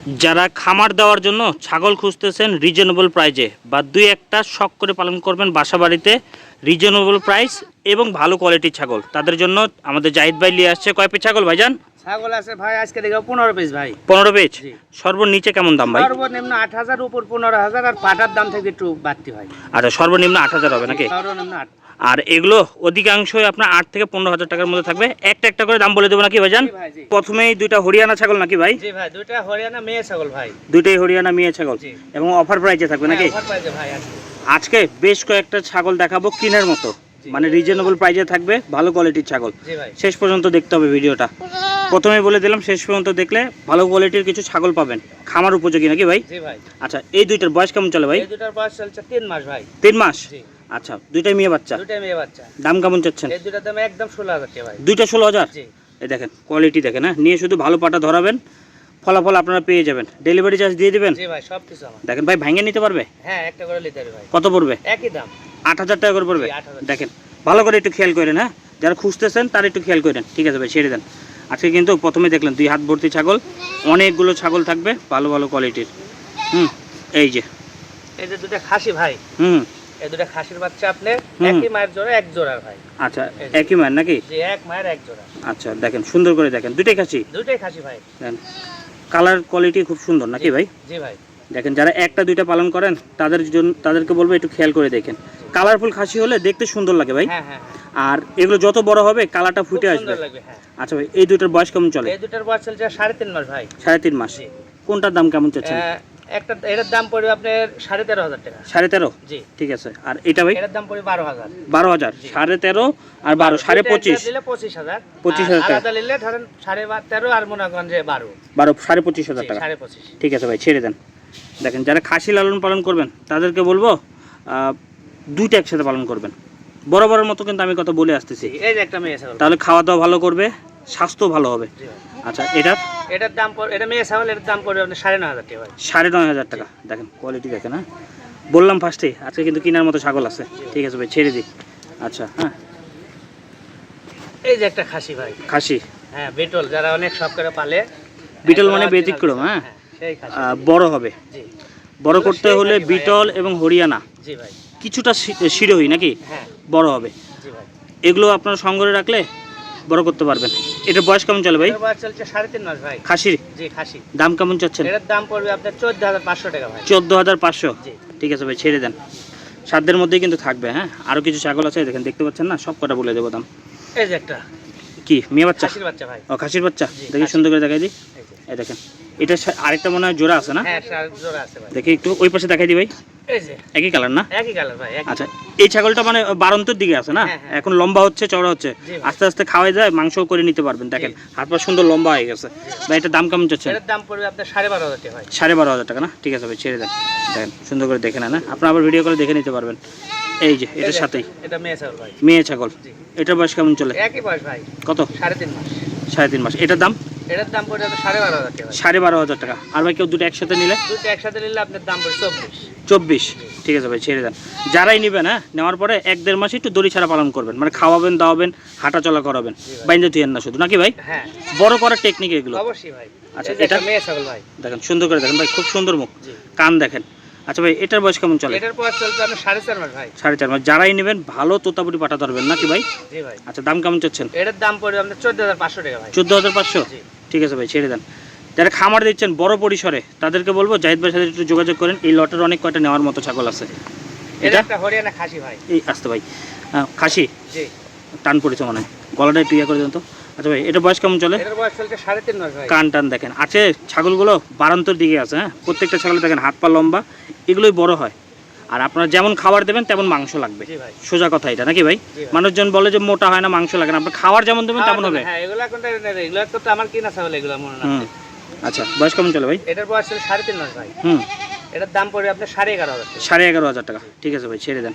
যারা খামার দেওয়ার জন্য ছাগল খুঁজতেছেন রিজনেবল প্রাইজে বা দুই একটা শখ করে পালন করবেন বাসা বাড়িতে রিজনেবল প্রাইস এবং ভালো কোয়ালিটির ছাগল। তাদের জন্য আমাদের জাহিদ ভাই নিয়ে আসছে। কয় পিস ছাগল ভাইজান? ছাগল আছে ভাই আজকে দেখো পনেরো পিস ভাই। পনেরো পিস সর্বনিচে কেমন দাম ভাই? সর্বনিম্ন আট হাজার উপর পনেরো হাজার আর পাটার দাম থেকে একটু বাড়তি হয় আচ্ছা সর্বনিম্ন আট হাজার হবে নাকি? সর্বনিম্ন আট। আর এগুলো অধিকাংশই আপনার আট থেকে পনেরো হাজার টাকার মধ্যে থাকবে। একটা একটা করে দাম বলে দেবো নাকি ভাইজান? প্রথমেই দুইটা হরিয়ানা ছাগল নাকি ভাই? দুইটা হরিয়ানা মেয়ে ছাগল ভাই। দুইটাই হরিয়ানা মেয়ে ছাগল। এবং অফার প্রাইজে থাকবে নাকি? হ্যাঁ, ভাই আজকে। বেশ কয়েকটা ছাগল দেখাবো কিনের মতো। মানে রিজনেবল প্রাইজে থাকবে ভালো কোয়ালিটির ছাগল। শেষ পর্যন্ত দেখতে হবে ভিডিওটা। প্রথমে বলে দিলাম শেষ পর্যন্ত দেখলে ভালো কোয়ালিটির কিছু ছাগল পাবেন। খামার উপযোগী নাকি ভাই? আচ্ছা এই দুইটার বয়স কেমন চলে ভাই? এই বয়স চলছে তিন মাস ভাই। তিন মাস? আচ্ছা দুইটাই মেয়ে বাচ্চা? দুটাই মেয়ে বাচ্চা। দাম কেমন চাচ্ছেন? এই দুটার দাম একদম ষোলো হাজার টাকা ভাই। দুইটা ষোলো হাজার? জি। এই দেখেন কোয়ালিটি দেখেন হ্যাঁ? নিয়ে শুধু ভালো পাটা ধরাবেন ফলাফল আপনারা পেয়ে যাবেন। ডেলিভারি চার্জ দিয়ে দিবেন? জি ভাই সব কিছু আমার। দেখেন ভাই ভাঙে নিতে পারবে? হ্যাঁ একটা করে নিতে হবে ভাই। কত পড়বে? একই দাম। আট হাজার টাকা করে পড়বে? জি, 8,000 দেখেন ভালো করে একটু খেয়াল করেন হ্যাঁ? যারা খুঁজতেছেন তার একটু খেয়াল করেন। ঠিক আছে ভাই ছেড়ে দেন। আজকে কিন্তু প্রথমে দেখলেন দুই হাত ভর্তি ছাগল। অনেকগুলো ছাগল থাকবে ভালো ভালো কোয়ালিটির হুম এই যে। এই যে দুটা খাসি ভাই। হুম। এই দুটা খাসির বাচ্চা। একই মায়ের জোড়া এক জোড়ার ভাই। আচ্ছা একই নাকি? যে এক মায়ের এক জোড়া। আচ্ছা দেখেন সুন্দর করে দেখেন। খাসি? খাসি ভাই। দেখেন কালার কোয়ালিটি খুব সুন্দর নাকি ভাই? জি ভাই। দেখেন যারা একটা দুইটা পালন করেন তাদের জন্য তাদেরকে বলব একটু খেয়াল করে দেখেন। কালারফুল খাসি হলে দেখতে সুন্দর লাগে ভাই। হ্যাঁ হ্যাঁ আর এগুলো যত বড় হবে কালারটা ফুটে আসবে। হ্যাঁ। আচ্ছা ভাই এই দুইটার বয়স কেমন চলে? এই দুটার বয়স চলছে সাড়ে তিন মাস ভাই। সাড়ে তিন মাস। কোনটার দাম কেমন আহ, একটা এটার দাম পড়বে আপনার সাড়ে তেরো হাজার টাকা। সাড়ে তেরো? জি। ঠিক আছে। আর এটা ভাই? এটার দাম পড়বে বারো হাজার। বারো হাজার। সাড়ে তেরো আর বারো সাড়ে পঁচিশ। নিলে পঁচিশ হাজার। পঁচিশ হাজার টাকা। নিলে ধরেন সাড়ে তেরো আর মনে করেন যে বারো। বারো সাড়ে পঁচিশ হাজার টাকা। সাড়ে পঁচিশ। ঠিক আছে ভাই ছেড়ে দেন। দেখেন যারা খাসি লালন পালন করবেন তাদেরকে বলব দুইটা একসাথে পালন করবেন। বড় বড়ের মতো কিন্তু আমি কথা বলে আসতেছি। এই যে একটা মেয়ে ছাগল তাহলে খাওয়া দাওয়া ভালো করবে। স্বাস্থ্য ভালো হবে। আচ্ছা এটা এটার দাম এটা মেয়ে ছাগল এটার দাম পড়বে আপনার সাড়ে নয় হাজার টাকা সাড়ে নয় হাজার টাকা। দেখেন কোয়ালিটি দেখেন হ্যাঁ? বললাম ফার্স্টে আজকে কিন্তু কেনার মতো ছাগল আছে। ঠিক আছে ভাই ছেড়ে দিই। আচ্ছা হ্যাঁ? এই যে একটা খাসি ভাই। খাসি? হ্যাঁ বিটল যারা অনেক শখ করে পালে। বিটল মানে একদম ব্যতিক্রম, হ্যাঁ? সেই খাসি। বড় হবে। জি। বড় করতে হলে বিটল এবং হরিয়ানা। জি ভাই। কিছুটা শিরোহী নাকি? হ্যাঁ। বড় হবে। জি ভাই। এগুলো আপনার সংগ্রহে রাখলে বড় করতে পারবেন। এটার বয়স কেমন চলে ভাই? বয়স চলছে সাড়ে তিন মাস ভাই। খাসির? জি খাসি। দাম কেমন চাচ্ছেন? এটার দাম পড়বে আপনার চোদ্দ হাজার পাঁচশো টাকা ভাই। চোদ্দ হাজার পাঁচশো? ঠিক আছে ভাই ছেড়ে দেন। সাতদের মধ্যেই কিন্তু থাকবে হ্যাঁ? আরও কিছু ছাগল আছে দেখেন দেখতে পাচ্ছেন না? সব কটা বলে দেবো দাম। এই যে একটা। কি মেয়ে বাচ্চা? খাসির বাচ্চা ভাই। ও খাসির বাচ্চা? দেখি সুন্দর করে দেখাই দিই। এই দেখেন। এটা আরেকটা মনে হয় জোড়া আছে না? হ্যাঁ দেখি একটু ওই পাশে দেখাই দিই ভাই। একই কালার না? একই কালার ভাই আচ্ছা এই ছাগলটা মানে বারন্তর দিকে আছে না? হ্যাঁ, হ্যাঁ। এখন লম্বা হচ্ছে চওড়া হচ্ছে। আস্তে আস্তে খাওয়াই যায় মাংস করে নিতে পারবেন দেখেন। হাত পা সুন্দর লম্বা হয়ে গেছে। ভাই এটার দাম কেমন চাচ্ছেন? এটার দাম পড়বে আপনার সাড়ে বারো হাজার টাকা সাড়ে বারো হাজার টাকা না? ঠিক আছে ভাই ছেড়ে দেন। দেখেন সুন্দর করে দেখে নেন? আপনার আবার ভিডিও করে দেখে নিতে পারবেন। এই যে এটার সাথেই। এটা মেয়ে ছাগল ভাই। মেয়ে ছাগল। এটার বয়স কেমন চলে? একই বয়স ভাই। কত? সাড়ে তিন মাস। সাড়ে তিন মাস। এটার দাম? এটার দাম সাড়ে বারো হাজার টাকা। সাড়ে বারো হাজার টাকা। আর ভাই কেউ দুটো একসাথে নিলে? দুটো একসাথে নিলে আপনার দাম চব্বিশ। চব্বিশ। ঠিক আছে ভাই ছেড়ে দেন। যারাই নেবেন হ্যাঁ নেওয়ার পরে এক দেড় মাসে একটু দড়ি ছাড়া পালন করবেন। মানে খাওয়াবেন দাওয়াবেন হাঁটা চলা করাবেন বাইন্দে না শুধু। নাকি ভাই? হ্যাঁ। বড় করার টেকনিক এগুলো। অবশ্যই ভাই। আচ্ছা, এটা- মেয়ে ছাগল ভাই। দেখেন সুন্দর করে দেখেন ভাই খুব সুন্দর মুখ। কান দেখেন। আচ্ছা ভাই এটার বয়স কেমন চলে? এটার চলছে সাড়ে চার মাস ভাই। সাড়ে চার মাস। যারাই নেবেন ভালো তোতাপুরি পাঠা ধরবেন। নাকি ভাই? জি ভাই। আচ্ছা দাম কেমন চাচ্ছেন? এটার দাম পড়বে আপনার চোদ্দ হাজার পাঁচশো টাকা ভাই। চোদ্দ হাজার পাঁচশো? ঠিক আছে ভাই ছেড়ে দেন। যারা খামার দিচ্ছেন বড় পরিসরে তাদেরকে বলব জাহিদ ভাইয়ের সাথে একটু যোগাযোগ করেন। এই লটের অনেক কয়টা নেওয়ার মতো ছাগল আছে। এটা হরিয়ানা খাসি ভাই। এই আসতে ভাই। খাসি? জি। টান পড়েছে মনে হয়। গলাটা একটু ইয়ে করে দেন তো। আচ্ছা ভাই এটা বয়স কেমন চলে? ভাই। কান টান দেখেন। আছে ছাগলগুলো বারান্তর দিকে আছে হ্যাঁ? প্রত্যেকটা ছাগল দেখেন হাত পা লম্বা। এগুলোই বড় হয়। আর আপনারা যেমন খাবার দেবেন তেমন মাংস লাগবে। ভাই। সোজা কথা এটা নাকি ভাই? মানুষজন বলে যে মোটা হয় না মাংস লাগে না। আপনার খাবার যেমন দেবেন তেমন হবে। হ্যাঁ এগুলো এখন তো আমার কিনা ছাগল এগুলো আচ্ছা বয়স কেমন চলে ভাই? এটার বয়স চলছে সাড়ে তিন মাস ভাই। হুম। এটার দাম পড়বে আপনার সাড়ে এগারো হাজার টাকা। সাড়ে এগারো হাজার টাকা। ঠিক আছে ভাই ছেড়ে দেন।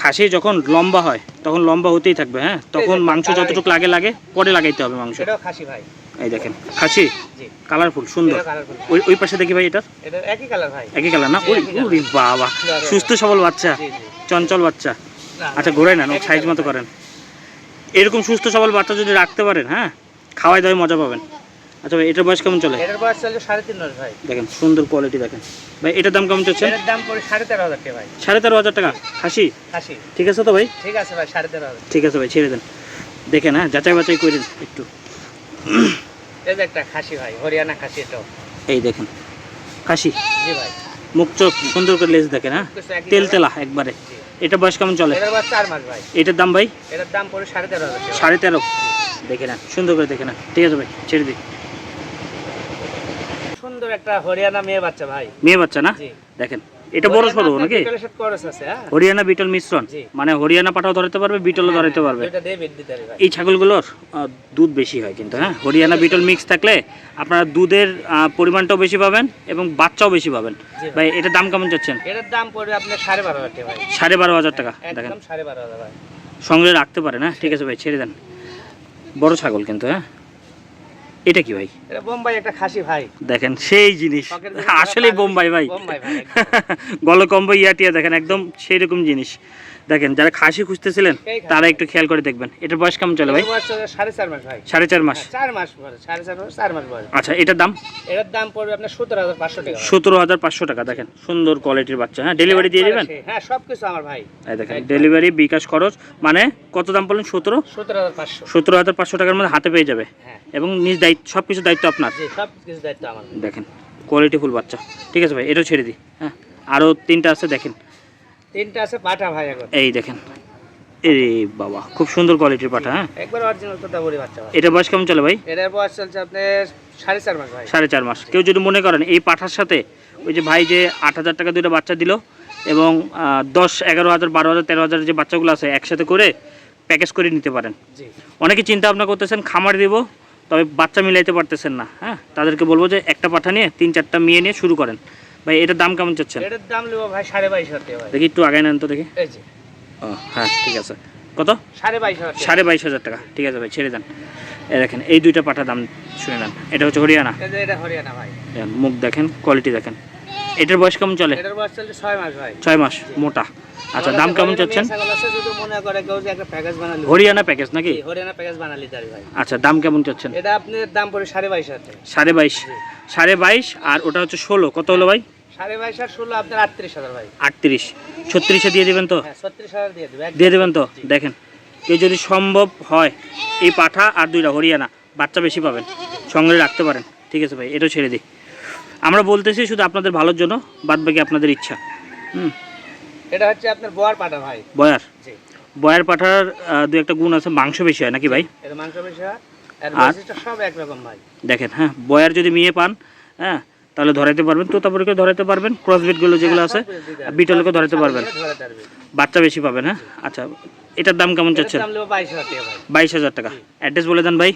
খাসি যখন লম্বা হয় তখন লম্বা হতেই থাকবে হ্যাঁ? তখন মাংস যতটুকু লাগে লাগে পরে লাগাইতে হবে মাংস। এটাও খাসি ভাই। এই দেখেন খাসি কালারফুল সুন্দর। ওই ওই পাশে দেখি ভাই এটা? একই কালার ভাই। একই কালার না? ওই। ওরে বাবা সুস্থ সবল বাচ্চা চঞ্চল বাচ্চা। আচ্ছা ঘোরাই না সাইজ মতো করেন। এরকম সুস্থ সবল বাচ্চা যদি রাখতে পারেন হ্যাঁ খাওয়াই দাওয়াই মজা পাবেন। আচ্ছা ভাই এটার বয়স কেমন চলে? এটার বয়স চলছে সাড়ে তিন মাস ভাই। দেখেন সুন্দর কোয়ালিটি দেখেন। ভাই এটার দাম কেমন এটার দাম পড়ে সাড়ে তেরো হাজার টাকা ভাই। সাড়ে তেরো হাজার টাকা? খাসি? খাসি। ঠিক আছে তো ভাই? ঠিক আছে ভাই সাড়ে তেরো হাজার। ঠিক আছে ভাই ছেড়ে দেন। দেখেন হ্যাঁ যাচাই বাছাই করে দিন একটু। এই যে একটা খাসি ভাই হরিয়ানা খাসি এটাও এই দেখেন খাসি। জি ভাই। মুখ চোখ সুন্দর করে লেজ দেখেন হ্যাঁ? কিছু তেল তেলা একবারে। এটা বয়স কেমন চলে? এটার বয়স ভাই। এটার দাম ভাই? এটার দাম পড়ে সাড়ে তেরো হাজার সাড়ে তেরো। দেখে না সুন্দর করে দেখে না ঠিক আছে ভাই ছেড়ে দিই। সুন্দর একটা হরিয়ানা মেয়ে বাচ্চা ভাই। মেয়ে বাচ্চা না? দেখেন এটা বড় সরু নাকি? হ্যাঁ। হরিয়ানা বিটল মিশ্রণ। মানে হরিয়ানা পাঠাও ধরাতে পারবে বিটলও ধরাতে পারবে। এই ছাগলগুলোর দুধ বেশি হয় কিন্তু হ্যাঁ? হরিয়ানা বিটল মিক্স থাকলে আপনারা দুধের পরিমাণটাও বেশি পাবেন এবং বাচ্চাও বেশি পাবেন। ভাই। এটার দাম কেমন চাচ্ছেন? এটার দাম পড়বে আপনার সাড়ে বারো হাজার টাকা সাড়ে বারো হাজার টাকা দেখেন। সাড়ে বারো হাজার সঙ্গে রাখতে পারেন হ্যাঁ ঠিক আছে ভাই ছেড়ে দেন। বড় ছাগল কিন্তু হ্যাঁ? এটা কি ভাই? এটা বোম্বাই একটা খাসি ভাই। দেখেন সেই জিনিস। আসলে বোম্বাই ভাই। বোম্বাই ভাই, গলকম্ব ইয়াটিয়া দেখেন একদম সেই রকম জিনিস। দেখেন যারা খাসি খুঁজতেছিলেন তারা একটু খেয়াল করে দেখবেন। এটার বয়স কেমন চলে ভাই? সাড়ে চার মাস ভাই। সাড়ে চার মাস। হ্যাঁ, চার মাস সাড়ে চার মাস চার মাস আচ্ছা এটার দাম? এটার দাম পড়বে আপনার সত্তর হাজার পাঁচশো টাকা। সতেরো হাজার পাঁচশো টাকা দেখেন সুন্দর কোয়ালিটির বাচ্চা। হ্যাঁ ডেলিভারি দিয়ে দিবেন। হ্যাঁ সব কিছু আমার ভাই। এই দেখেন ডেলিভারি বিকাশ খরচ মানে কত দাম বললেন সতেরো? সত্তর হাজার পাঁচশো। সতেরো হাজার পাঁচশো টাকার মধ্যে হাতে পেয়ে যাবে। হ্যাঁ। এবং নিজ দায়িত্ব সব কিছু দায়িত্ব আপনার। সব কিছু দায়িত্ব আমার। দেখেন কোয়ালিটি ফুল বাচ্চা। ঠিক আছে ভাই এটাও ছেড়ে দিই। হ্যাঁ আরও তিনটা আছে দেখেন। তিনটা আছে পাঠা ভাই এখন। এই দেখেন। এই বাবা খুব সুন্দর কোয়ালিটির পাঠা হ্যাঁ? একবার অরিজিনাল কথা বলি বাচ্চা ভাই। এটা বয়স কেমন চলে ভাই? এটার বয়স চলছে আপনার সাড়ে চার মাস ভাই। সাড়ে চার মাস। কেউ যদি মনে করেন এই পাঠার সাথে ওই যে ভাই যে আট হাজার টাকা দুটো বাচ্চা দিল এবং দশ এগারো হাজার বারো হাজার তেরো হাজার যে বাচ্চাগুলো আছে একসাথে করে প্যাকেজ করে নিতে পারেন। অনেকে চিন্তা ভাবনা করতেছেন খামার দিব তবে বাচ্চা মিলাইতে পারতেছেন না হ্যাঁ? তাদেরকে বলব যে একটা পাঠা নিয়ে তিন চারটা মেয়ে নিয়ে শুরু করেন। ভাই এটার দাম কেমন চাচ্ছেন? এটার দাম নেব ভাই সাড়ে বাইশ হাজার ভাই। দেখি একটু আগায় নেন তো দেখি। এই যে। ও হ্যাঁ ঠিক আছে। কত? সাড়ে বাইশ হাজার টাকা। সাড়ে বাইশ হাজার টাকা। ঠিক আছে ভাই ছেড়ে দেন। এই দেখেন এই দুইটা পাঠা দাম শুনে নেন। এটা হচ্ছে হরিয়ানা? এই যে এটা হরিয়ানা ভাই। মুখ দেখেন কোয়ালিটি দেখেন। এটার বয়স কেমন চলে? এটার বয়স চলছে ছয় মাস ভাই। ছয় মাস মোটা। আচ্ছা দাম কেমন চাচ্ছেন? মনে করে কেউ যে একটা প্যাকেজ বানালি। হরিয়ানা প্যাকেজ নাকি? হরিয়ানা প্যাকেজ বানালি তার ভাই। আচ্ছা দাম কেমন চাচ্ছেন? এটা আপনার দাম পড়ে সাড়ে বাইশ হাজার টাকা। সাড়ে বাইশ। সাড়ে বাইশ আর ওটা হচ্ছে ষোলো। কত হলো ভাই? সাড়ে বাইশ আর ষোলো আপনার আটত্রিশ হাজার ভাই। আটত্রিশ। ছত্রিশে দিয়ে দেবেন তো? হ্যাঁ ছত্রিশ হাজার দিয়ে দেবে দিয়ে দেবেন তো? দেখেন কেউ যদি সম্ভব হয় এই পাঠা আর দুইটা হরিয়ানা বাচ্চা বেশি পাবেন সঙ্গে রাখতে পারেন। ঠিক আছে ভাই এটাও ছেড়ে দিই। আমরা বলতেছি শুধু আপনাদের ভালোর জন্য বাদ বাকি আপনাদের ইচ্ছা। হুম। এটা হচ্ছে আপনার বোয়ার পাটা ভাই। বয়ার? বয়ার পাঠার দু একটা গুণ আছে মাংস বেশি হয় নাকি ভাই? মাংস বেশি হয়। আর? আর? সব একরকম ভাই। দেখেন হ্যাঁ বয়ার যদি মেয়ে পান হ্যাঁ তাহলে ধরাইতে পারবেন তোতাপুরিকে ধরাইতে পারবেন ক্রসবিটগুলো যেগুলো আছে। বিটলকে কিছু পারবেন। বাচ্চা বেশি পাবেন হ্যাঁ? আচ্ছা এটার দাম কেমন চাচ্ছেন? বাইশ হাজার টাকা অ্যাড্রেস বলে দেন ভাই।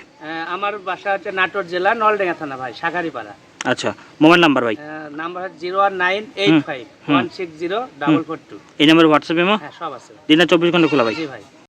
আমার বাসা হচ্ছে নাটোর জেলা নলডেঙ্গা থানা ভাই শাখারিপাড়া। আচ্ছা মোবাইল নাম্বার ভাই। Number zero one nine eight five one six zero double four two. এই নাম্বার হোয়াটসঅ্যাপ এমো? হ্যাঁ সব আছে। দিনে চব্বিশ ঘণ্টা খোলা ভাই। ভাই।